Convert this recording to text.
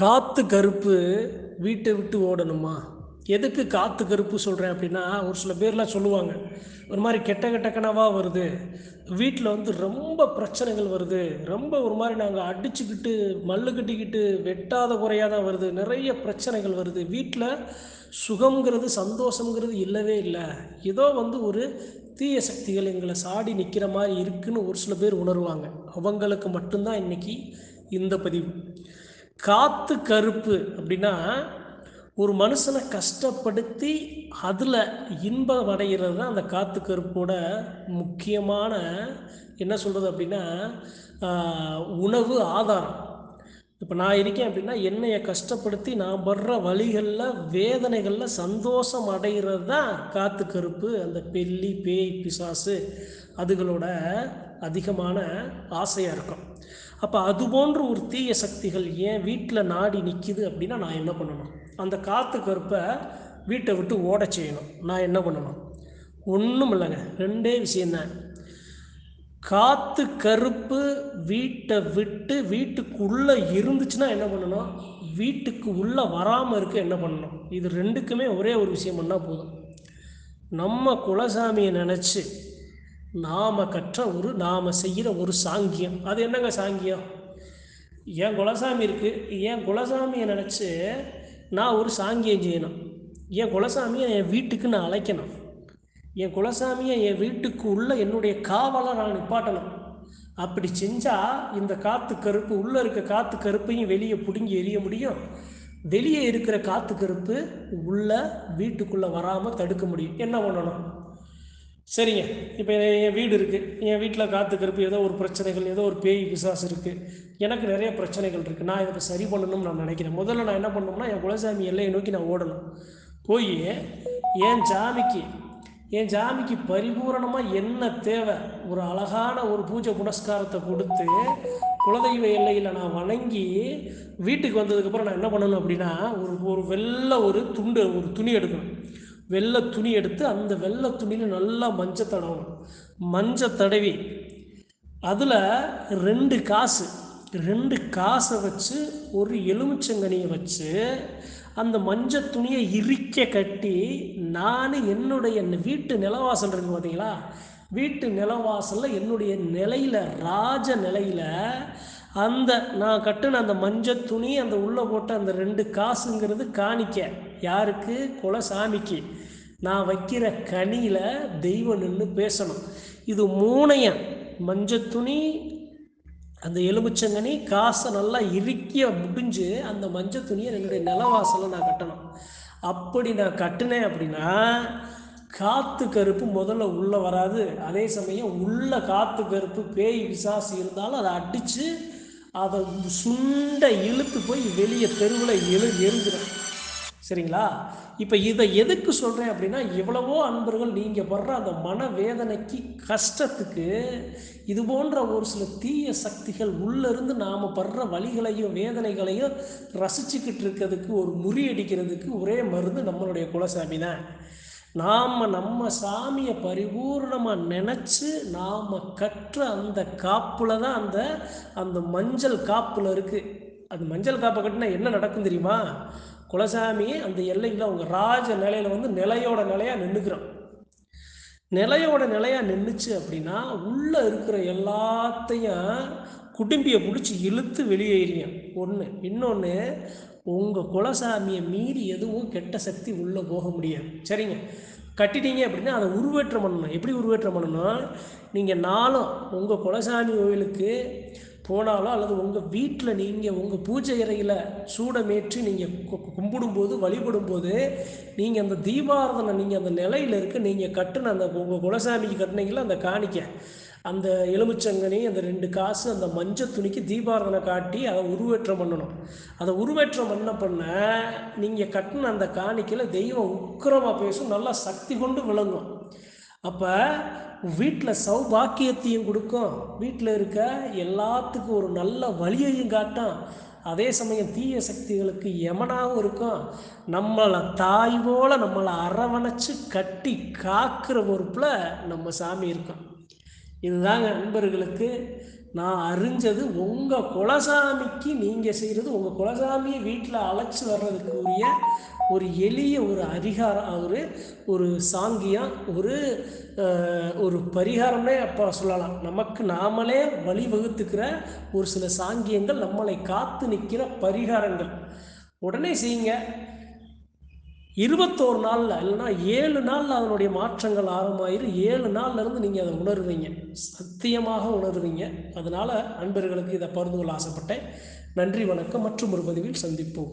காற்று கருப்பு வீட்டை விட்டு ஓடணுமா? எதுக்கு காற்று கருப்பு சொல்கிறேன் அப்படின்னா ஒரு சில பேர்லாம் சொல்லுவாங்க ஒரு மாதிரி கெட்ட கெட்ட கனவாக வருது. வீட்டில் வந்து ரொம்ப பிரச்சனைகள் வருது. ரொம்ப ஒரு மாதிரி நாங்கள் அடிச்சுக்கிட்டு மல்லு கட்டிக்கிட்டு வெட்டாத குறையாக தான் வருது. நிறைய பிரச்சனைகள் வருது. வீட்டில் சுகங்கிறது சந்தோஷங்கிறது இல்லவே இல்லை. ஏதோ வந்து ஒரு தீய சக்திகள் எங்களை சாடி நிற்கிற மாதிரி இருக்குன்னு ஒரு சில பேர் உணருவாங்க. அவங்களுக்கு மட்டும்தான் இன்னைக்கு இந்த பதிவு. காற்று கருப்பு அப்படின்னா ஒரு மனுஷனை கஷ்டப்படுத்தி அதில் இன்பம் அடைகிறது தான் அந்த காற்று கருப்போட முக்கியமான என்ன சொல்கிறது அப்படின்னா உணவு ஆதாரம். இப்போ நான் இருக்கேன் அப்படின்னா என்னைய கஷ்டப்படுத்தி நான் படுற வழிகளில் வேதனைகளில் சந்தோஷம் அடைகிறது தான் காற்று கருப்பு அந்த பெல்லி பேய் பிசாசு அதுகளோட அதிகமான ஆசையாக இருக்கும். அப்போ அது போன்ற ஒரு தீய சக்திகள் ஏன் வீட்டில் நாடி நிற்கிது அப்படின்னா நான் என்ன பண்ணணும்? அந்த காற்று கருப்பை வீட்டை விட்டு ஓட செய்யணும். நான் என்ன பண்ணணும்? ஒன்றும் இல்லைங்க. ரெண்டே விஷயந்தான் காற்று கருப்பு வீட்டை விட்டு வீட்டுக்குள்ளே இருந்துச்சுன்னா என்ன பண்ணணும்? வீட்டுக்கு உள்ளே வராமல் இருக்க என்ன பண்ணணும்? இது ரெண்டுக்குமே ஒரே ஒரு விஷயம் பண்ணால் போதும். நம்ம குலசாமியை நினச்சி நாம் கற்ற ஒரு நாம் செய்கிற ஒரு சாங்கியம். அது என்னங்க சாங்கியம்? என் குலசாமி இருக்குது என் குலசாமியை நினச்சி நான் ஒரு சாங்கியம் செய்யணும்? என் குலசாமியை என் வீட்டுக்கு நான் அழைக்கணும்? என் குலசாமியை என் வீட்டுக்கு உள்ள என்னுடைய காவலை நான் நிப்பாட்டணும். அப்படி செஞ்சால் இந்த காற்று கருப்பு உள்ளே இருக்க காற்று கருப்பையும் வெளியே பிடுங்கி எரிய முடியும். வெளியே இருக்கிற காற்று கருப்பு உள்ள வீட்டுக்குள்ளே வராமல் தடுக்க முடியும். என்ன பண்ணணும்? சரிங்க. இப்போ என் வீடு இருக்குது என் வீட்டில் காற்று கருப்பு ஏதோ ஒரு பிரச்சனைகள் ஏதோ ஒரு பேய் பிசாசு இருக்குது எனக்கு நிறைய பிரச்சனைகள் இருக்குது நான் இதை சரி பண்ணணும்னு நான் நினைக்கிறேன். முதல்ல நான் என்ன பண்ணணும்னா என் குலசாமி எல்லையை நோக்கி நான் ஓடணும். போய் என் சாமிக்கு என் சாமிக்கு பரிபூரணமாக என்ன தேவை? ஒரு அழகான ஒரு பூஜை புனஸ்காரத்தை கொடுத்து குலதெய்வ எல்லையில் நான் வணங்கி வீட்டுக்கு வந்ததுக்கப்புறம் நான் என்ன பண்ணணும் அப்படின்னா ஒரு ஒரு வெள்ளை ஒரு துண்டு ஒரு துணி எடுக்கணும். வெள்ளை துணி எடுத்து அந்த வெள்ளை துணியில் நல்லா மஞ்சள் தடவணும். மஞ்சள் தடவி அதில் ரெண்டு காசு ரெண்டு காசை வச்சு ஒரு எலுமிச்சங்கனியை வச்சு அந்த மஞ்சள் துணியை இறுக்க கட்டி நான் என்னுடைய வீட்டு நிலவாசல் இருக்கு பார்த்தீங்களா வீட்டு நிலவாசலில் என்னுடைய நிலையில் ராஜ நிலையில் அந்த நான் கட்டின அந்த மஞ்சள் துணி அந்த உள்ளே போட்ட அந்த ரெண்டு காசுங்கிறது காணிக்க. யாருக்கு? குலசாமிக்கு. நான் வைக்கிற கனியில் தெய்வம் நின்று பேசணும். இது மூணையும் மஞ்சள் துணி அந்த எலுமிச்சங்கனி காசை நல்லா இறுக்கிய முடிஞ்சு அந்த மஞ்சள் துணியை என்னுடைய நிலவாசலில் நான் கட்டணும். அப்படி நான் கட்டினேன் அப்படின்னா காற்று கருப்பு முதல்ல உள்ளே வராது. அதே சமயம் உள்ள காற்று கருப்பு பேய் விசாசு இருந்தாலும் அதை அடித்து அதை சுண்ட இழுத்து போய் வெளியே தெருவில் எழு எழுதுறேன். சரிங்களா? இப்போ இதை எதுக்கு சொல்கிறேன் அப்படின்னா எவ்வளவோ அன்பர்கள் நீங்கள் படுற அந்த மனவேதனைக்கு கஷ்டத்துக்கு இது போன்ற ஒரு சில தீய சக்திகள் உள்ளேருந்து நாம் படுற வழிகளையும் வேதனைகளையும் ரசிச்சுக்கிட்டு இருக்கிறதுக்கு ஒரு முறியடிக்கிறதுக்கு ஒரே மருந்து நம்மளுடைய குலசாமி தான். நாம் நம்ம சாமியை பரிபூர்ணமாக நினச்சி நாம் கற்ற அந்த காப்பில் தான் அந்த அந்த மஞ்சள் காப்பில் இருக்குது அது மஞ்சள் காப்பை கட்டினா என்ன நடக்கும் தெரியுமா? குலசாமி அந்த எல்லையில் அவங்க ராஜ நிலையில் வந்து நிலையோட நிலையாக நின்றுக்கிறோம் நிலையோட நிலையாக நின்றுச்சு அப்படின்னா உள்ளே இருக்கிற எல்லாத்தையும் குடும்பியை பிடிச்சி இழுத்து வெளியேறியும் ஒன்று இன்னொன்று உங்கள் குலசாமியை மீறி எதுவும் கெட்ட சக்தி உள்ளே போக முடியாது. சரிங்க? கட்டிட்டீங்க அப்படின்னா அதை உருவேற்றம் பண்ணணும். எப்படி உருவேற்றம் பண்ணணும் நீங்கள் நாளும் உங்கள் குலசாமி கோவிலுக்கு போனாலோ அல்லது உங்கள் வீட்டில் நீங்கள் உங்கள் பூஜை அறையில் சூடமேற்றி நீங்கள் கும்பிடும்போது வழிபடும்போது நீங்கள் அந்த தீபாரதனை நீங்கள் அந்த நிலையில் இருக்க நீங்கள் கட்டுன அந்த உங்கள் குலசாமிக்கு கட்டினீங்களா அந்த காணிக்க. அந்த எலுமிச்சங்கனி அந்த ரெண்டு காசு அந்த மஞ்சள் துணிக்கு தீபாரதனை காட்டி அதை உருவேற்றம் பண்ணணும். அதை உருவேற்றம் பண்ண பண்ண நீங்கள் கட்டின அந்த காணிக்கையில் தெய்வம் உக்கிரமாக பேசும் நல்லா சக்தி கொண்டு விளங்கும். அப்போ வீட்டில் சௌபாக்கியத்தையும் கொடுக்கும். வீட்டில் இருக்க எல்லாத்துக்கும் ஒரு நல்ல வழியையும் காட்டும். அதே சமயம் தீய சக்திகளுக்கு எமனாகவும் இருக்கும். நம்மளை தாய் போல் நம்மளை அரவணைச்சு கட்டி காக்கிற பொறுப்பில் நம்ம சாமி இருக்கோம். இதுதாங்க நண்பர்களுக்கு நான் அறிஞ்சது உங்கள் குலசாமிக்கு நீங்கள் செய்கிறது உங்கள் குலசாமியை வீட்டில் அழைச்சி வர்றதுக்கு உரிய ஒரு எளிய ஒரு அதிகாரம் ஒரு ஒரு சாங்கியம் ஒரு ஒரு பரிகாரம்னே அப்போ சொல்லலாம். நமக்கு நாமளே வழிவகுத்துக்கிற ஒரு சில சாங்கியங்கள் நம்மளை காத்து நிற்கிற பரிகாரங்கள். உடனே செய்யுங்க. இருபத்தோரு நாளில் இல்லைன்னா ஏழு நாளில் அதனுடைய மாற்றங்கள் ஆரம்பமாயிரு ஏழு நாள்ல இருந்து நீங்கள் அதை உணர்வீங்க. சத்தியமாக உணர்வீங்க. அதனால் அன்பர்களுக்கு இதை பகிர்ந்து கொள்ள ஆசைப்பட்டேன். நன்றி வணக்கம். மற்றும் ஒரு பதிவில் சந்திப்போம்.